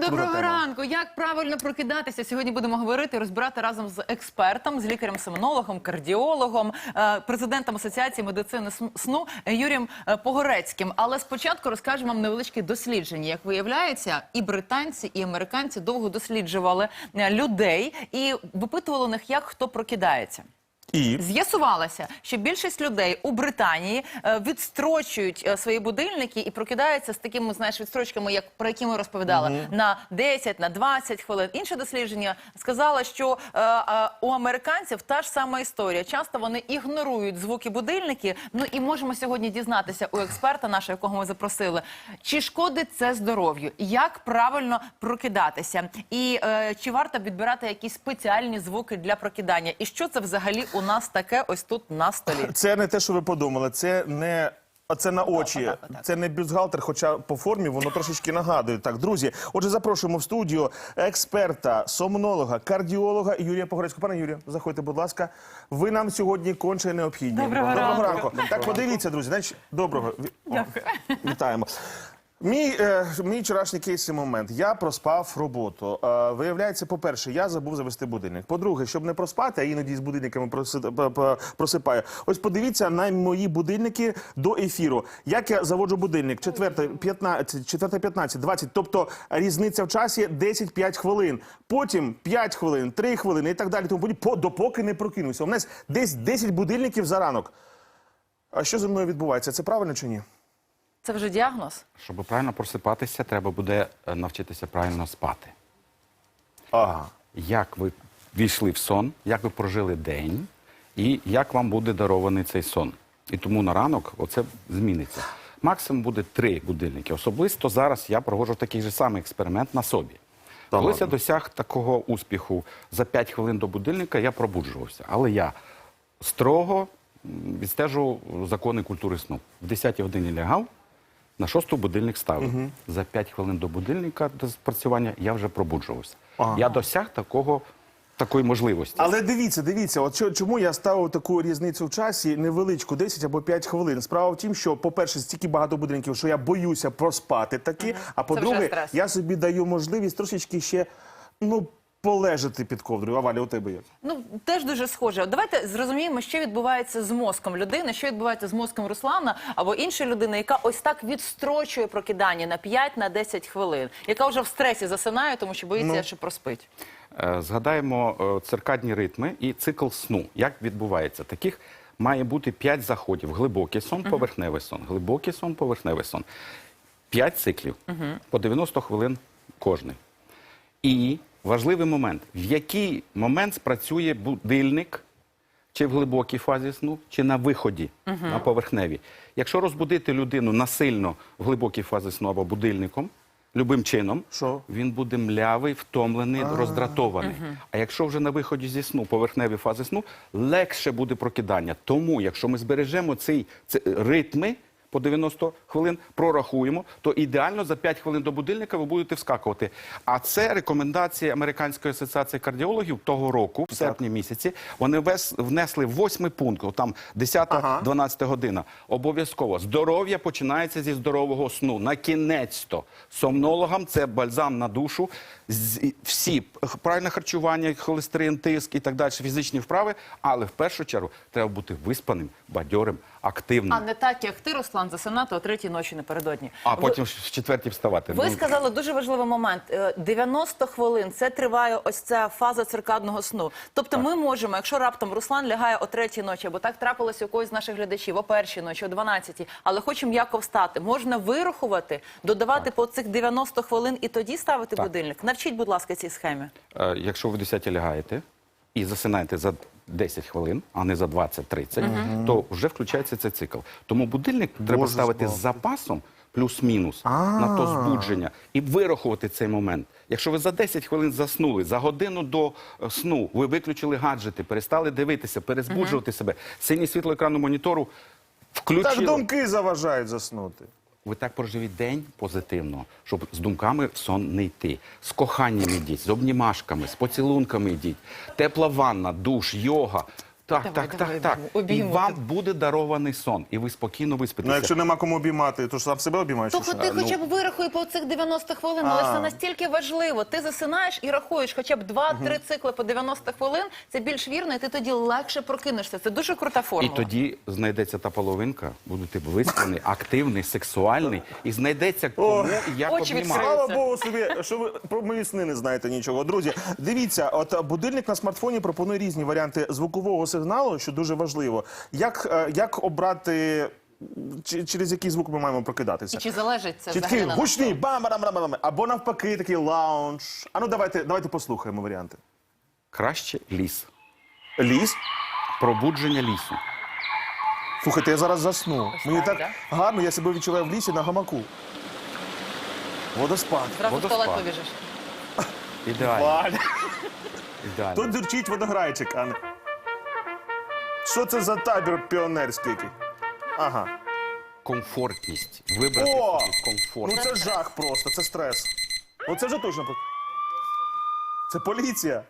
Доброго тема. ранку. Як правильно прокидатися? Сьогодні будемо говорити розбирати разом з експертом, з лікарем-семенологом, кардіологом, е, президентом Асоціації медицини сну Юрієм е, Погорецьким. Але спочатку розкажемо вам невеличке дослідження. Як виявляється, і британці, і американці довго досліджували е, людей і випитували у них, як хто прокидається. І З'ясувалося, що більшість людей у Британії е, відстрочують е, свої будильники і прокидаються з такими, знаєш, відстрочками, як про які ми розповідали, на 10, на 20 хвилин. Інше дослідження сказало, що е, е, у американців та ж сама історія. Часто вони ігнорують звуки будильники. Ну і можемо сьогодні дізнатися у експерта, нашого, якого ми запросили, чи шкодить це здоров'ю, як правильно прокидатися, і е, чи варто відбирати якісь спеціальні звуки для прокидання, і що це взагалі у нас таке ось тут на столі. це не те, що ви подумали. Це не. Це на очі, отак, отак. це не бюстгальтер, хоча по формі воно трошечки нагадує. Так, друзі, отже, запрошуємо в студію експерта, сомнолога, кардіолога Юрія Погорецького. Пане Юрію, заходьте, будь ласка. Ви нам сьогодні конче необхідні. Доброго ранку. Так, подивіться, друзі. Значить, доброго. Ві- О, Вітаємо. Мій, е, мій вчорашній кейсовий момент. Я проспав роботу. Е, виявляється, по-перше, я забув завести будильник. По-друге, щоб не проспати, а іноді з будильниками просипаю. Ось подивіться на мої будильники до ефіру. Як я заводжу будильник? Четверта, 15, четверта, 15, 20. Тобто різниця в часі 10-5 хвилин. Потім 5 хвилин, 3 хвилини і так далі. Тому по- допоки не прокинуся. У мене десь 10 будильників за ранок. А що зі мною відбувається? Це правильно чи ні? Це вже діагноз. Щоб правильно просипатися, треба буде е, навчитися правильно спати. Ага. Як ви війшли в сон, як ви прожили день, і як вам буде дарований цей сон. І тому на ранок оце зміниться. Максимум буде три будильники. Особисто зараз я проводжу такий же самий експеримент на собі. Та Коли я досяг такого успіху за 5 хвилин до будильника, я пробуджувався. Але я строго відстежу закони культури сну. В 10 годині лягав, на шосту будильник ставив. За 5 хвилин до будильника до спрацювання я вже пробуджувався. Ага. Я досяг такого, такої можливості. Але дивіться, дивіться, от чому я ставив таку різницю в часі невеличку, 10 або 5 хвилин. Справа в тім, що, по-перше, стільки багато будинків, що я боюся проспати таки. А по-друге, я собі даю можливість трошечки ще ну полежати під ковдрою. А Валя, у тебе як? Ну теж дуже схоже. От Давайте зрозуміємо, що відбувається з мозком людини, що відбувається з мозком Руслана або іншої людини, яка ось так відстрочує прокидання на 5 на 10 хвилин, яка вже в стресі засинає, тому що боїться, Ну. що проспить. Е, Згадаємо е, циркадні ритми і цикл сну. Як відбувається? Таких має бути 5 заходів: глибокий сон, поверхневий сон, глибокий сон, поверхневий сон. 5 циклів по 90 хвилин кожний. І важливий момент: в який момент спрацює будильник, чи в глибокій фазі сну, чи на виході, на поверхневій. Якщо розбудити людину насильно в глибокій фазі сну або будильником, любим чином, Що? він буде млявий, втомлений, роздратований. А якщо вже на виході зі сну, поверхневі фази сну, легше буде прокидання. Тому, якщо ми збережемо цей, ці ритми по 90 хвилин, прорахуємо, то ідеально за 5 хвилин до будильника ви будете вскакувати. А це рекомендації Американської асоціації кардіологів того року, в серпні місяці. Вони внесли восьмий пункт, там 10-12 година. Обов'язково здоров'я починається зі здорового сну. На кінець-то сомнологам це бальзам на душу. Всі правильне харчування, холестерин, тиск і так далі, фізичні вправи. Але в першу чергу треба бути виспаним, бадьорим, активним. А не так, як ти, Руслан, засинати о третій ночі напередодні. А потім в четвертій вставати. Ви Ну, сказали дуже важливий момент. Е, 90 хвилин це триває ось ця фаза циркадного сну. Тобто, ми можемо, якщо раптом Руслан лягає о третій ночі, або так трапилося у когось з наших глядачів о першій ночі, о 12, але хоче м'яко встати, можна вирахувати, додавати по цих 90 хвилин і тоді ставити будильник. Навчіть, будь ласка, цій схемі. Е, Якщо ви в 10 лягаєте і засинаєте за 10 хвилин, а не за 20-30, то вже включається цей цикл. Тому будильник треба Боже ставити з збав. запасом плюс-мінус на то збудження і вирахувати цей момент. Якщо ви за 10 хвилин заснули, за годину до е, сну ви виключили гаджети, перестали дивитися, перезбуджувати себе, синє світло екрану монітору Так думки заважають заснути. Ви так проживіть день позитивно, щоб з думками в сон не йти. З коханням йдіть, з обнімашками, з поцілунками йдіть. Тепла ванна, душ, йога. Так, Давай, так, давай, так, так. І обійму. вам буде дарований сон, і ви спокійно виспитеся. Ну, якщо нема кому обіймати, то ж сам себе обіймаєш. чи То що? ти ну- хоча б вирахуй по цих 90 хвилин, але А. це настільки важливо. Ти засинаєш і рахуєш хоча б 2-3 цикли по 90 хвилин. Це більш вірно, і ти тоді легше прокинешся. Це дуже крута І формула. тоді знайдеться та половинка, будете виспаний, активний, сексуальний, і знайдеться кому і як Очі відкрили. Слава Богу собі, що ви про мої сни не знаєте нічого. Друзі, дивіться, от будильник на смартфоні пропонує різні варіанти звукового сигналу, що дуже важливо. Як, е, як обрати, через який звук ми маємо прокидатися? І чи залежить це Чи такий на гучний бам бам бам бам або навпаки такий лаунж. А ну давайте, давайте послухаємо варіанти. Краще ліс. Ліс. Пробудження лісу. Слухайте, я зараз засну. Мені так, так гарно, я себе відчуваю в лісі на гамаку. Водоспад. Зразу в туалет побіжиш. Ідеально. Ідеально. Тут дурчить водограйчик, а не. Що це за табір піонерський? який? Ага. Комфортність. Вибрати О! собі комфорт. Ну це жах просто, це стрес. Оце вже точно. по- Це поліція.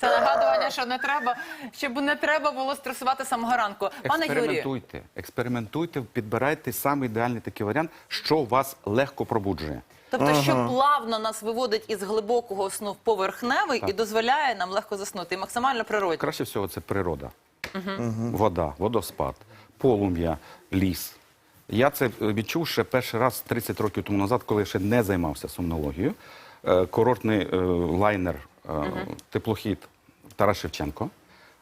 Це нагадування, що не треба, щоб не треба було стресувати з самого ранку. Пане Юрію, Експериментуйте, експериментуйте, підбирайте саме ідеальний такий варіант, що вас легко пробуджує. тобто, що плавно нас виводить із глибокого сну в поверхневий і дозволяє нам легко заснути, і максимально природно. Краще всього це природа. Вода, водоспад, полум'я, ліс. Я це е, відчув ще перший раз 30 років тому назад, коли я ще не займався сомнологією. Е, Курортний е, лайнер, е, теплохід Тарас Шевченко.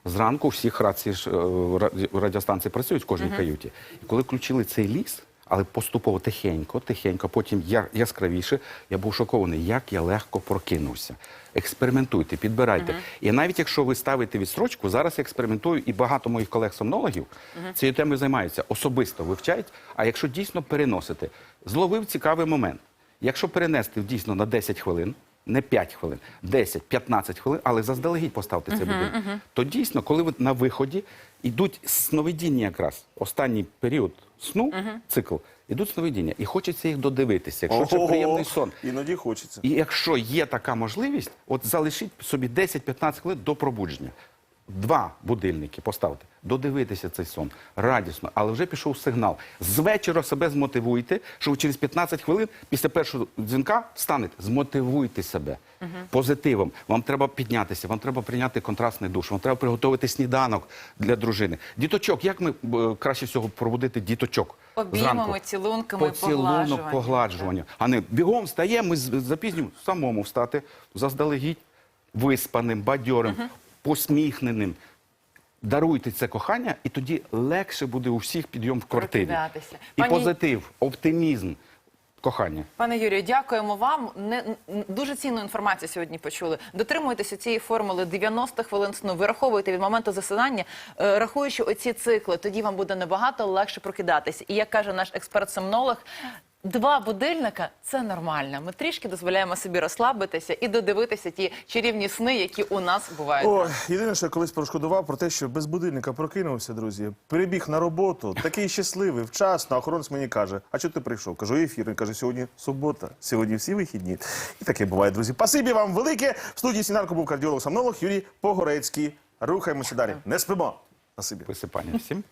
Зранку всіх рацій ж, е, раді- радіостанції працюють в кожній каюті. І коли включили цей ліс, але поступово тихенько, тихенько, потім я- яскравіше, я був шокований, як я легко прокинувся. Експериментуйте, підбирайте. І навіть якщо ви ставите відстрочку, зараз я експериментую, і багато моїх колег-сомнологів цією темою займаються, особисто вивчають. А якщо дійсно переносити, зловив цікавий момент. Якщо перенести дійсно на 10 хвилин, не 5 хвилин, 10-15 хвилин, але заздалегідь поставте цей будинок, то дійсно, коли ви на виході йдуть сновидіння якраз, останній період сну, цикл, ідуть сновидіння, і хочеться їх додивитися, якщо це Ого, приємний сон. Іноді хочеться. І якщо є така можливість, от залишіть собі 10-15 хвилин до пробудження. Два будильники поставте, додивитися цей сон радісно, але вже пішов сигнал. З вечора себе змотивуйте, що ви через 15 хвилин після першого дзвінка встанете. Змотивуйте себе позитивом. Вам треба піднятися, вам треба прийняти контрастний душ, вам треба приготувати сніданок для дружини. Діточок, як ми е, краще всього пробудити діточок? Обіймами, цілунками, Поцілунок, погладжування. А не бігом встаємо, ми запізнюємо самому встати, заздалегідь, виспаним, бадьорим, посміхненим. Даруйте це кохання, і тоді легше буде у всіх підйом в квартирі. Прокидатися. І позитив, оптимізм, кохання. Пане Юрію, дякуємо вам. Не дуже цінну інформацію сьогодні почули. Дотримуйтеся цієї формули 90 хвилин сну. Вираховуйте від моменту засинання, е, рахуючи оці цикли. Тоді вам буде набагато легше прокидатися. І як каже наш експерт-сомнолог. Два будильника це нормально. Ми трішки дозволяємо собі розслабитися і додивитися ті чарівні сни, які у нас бувають. Ой, єдине, що я колись прошкодував про те, що без будильника прокинувся, друзі. Прибіг на роботу, такий щасливий, вчасно. Охоронець мені каже: А чого ти прийшов? Кажу, ефір. Він каже, сьогодні субота, сьогодні всі вихідні. І таке буває, друзі. Пасибі вам велике. В студії Сінарко був кардіолог-сомнолог Юрій Погорецький. Рухаємося далі. Не спимо. Спасибі. Висипання всім.